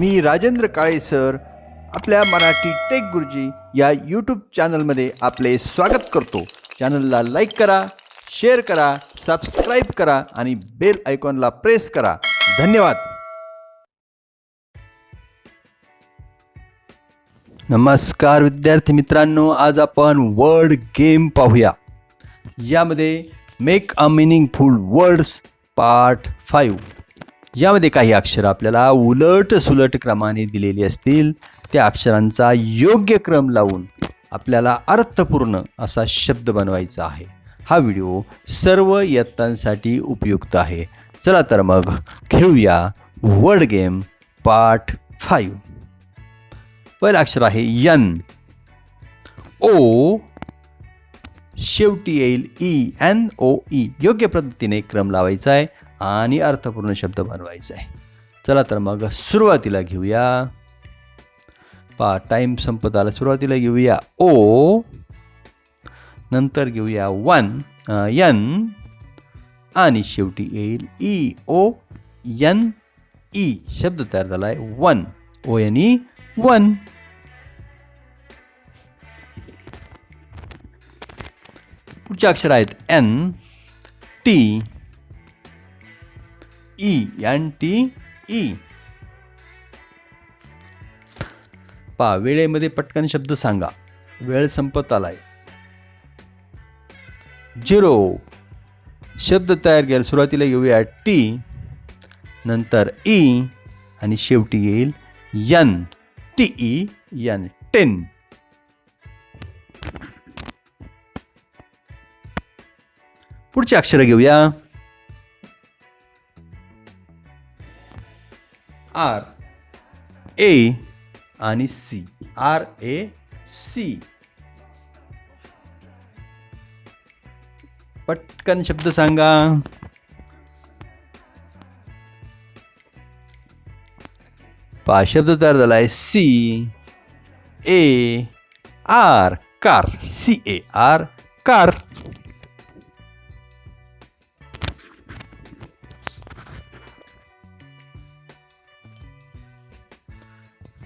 मी Rajendra Kale sir आपल्या Marathi take गुरुजी या यूट्यूब चॅनलमध्ये आपले स्वागत करतो. चॅनलला लाईक करा शेअर करा सबस्क्राईब करा आणि बेल आयकॉनला प्रेस करा. धन्यवाद. नमस्कार विद्यार्थी मित्रांनो आज आपण वर्ड गेम पाहूया. यामध्ये make a meaningful words part five यामध्ये काही अक्षरं आपल्याला उलट सुलट क्रमाने दिलेली असतील. त्या अक्षरांचा योग्य क्रम लावून आपल्याला अर्थपूर्ण असा शब्द बनवायचा आहे. हा व्हिडिओ सर्व इयत्तांसाठी उपयुक्त आहे. चला तर मग खेळूया वर्ड गेम पार्ट फाईव्ह. पहिलं अक्षर आहे यन. ओ शेवटी येईल ई एन ओ ई. योग्य पद्धतीने क्रम लावायचा आहे. आणि अर्थपूर्ण शब्द बनवायचा आहे. चला तर मग सुरुवातीला घेऊया. पा टाईम संपत आला. सुरुवातीला घेऊया. ओ नंतर घेऊया. वन यन आणि शेवटी येईल ई ओ यन ई. शब्द तयार झाला आहे one O N E one. पुढचे अक्षर आहेत N T E N T E पा वेळेमध्ये पटकन शब्द सांगा. वेळ संपत आलाय. झिरो. शब्द तयार केला सुरुवातीला घेऊया टी नंतर ई आणि शेवटी येईल N T E N ten पुढची अक्षरं घेऊया. आर ए आणि सी आर ए सी पटकन शब्द सांगा. पा शब्द तयार झाला आहे C A R car C A R car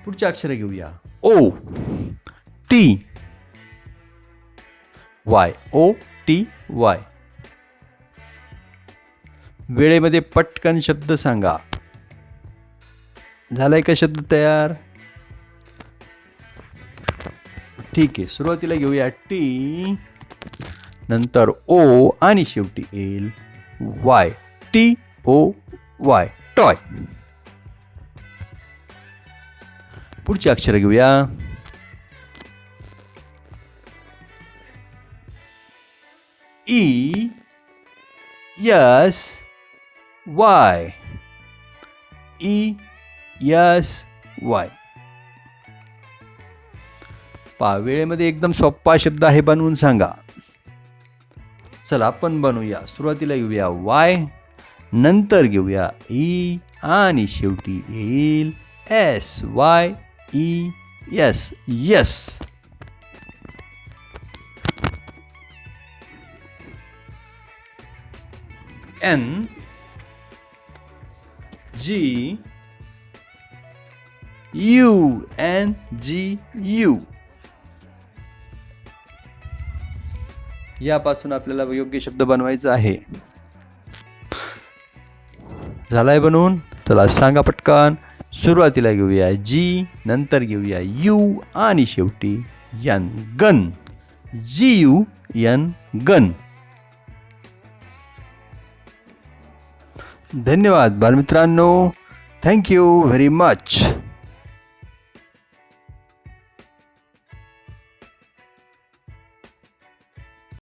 पुढची अक्षरं घेऊया. O T. Y O T Y. वेळेमध्ये पटकन शब्द सांगा. झालाय का शब्द तयार? ठीक आहे सुरुवातीला घेऊया टी नंतर ओ आणि शेवटी L Y T O Y toy. पुढची अक्षर घेऊया. E S Y E S Y पावेळेमध्ये एकदम सोप्पा शब्द आहे बनवून सांगा. चला आपण बनवूया. सुरुवातीला घेऊया वाय नंतर घेऊया ई आणि शेवटी येईल S Y E yes yes N G U N G U यापासून आपल्याला योग्य शब्द बनवायचा आहे. झालाय बनवून? चला सांगा पटकन. सुरुवातीला घेऊया जी नंतर घेऊया यू आणि शेवटी N gun G U N gun धन्यवाद बालमित्रांनो. Thank you very much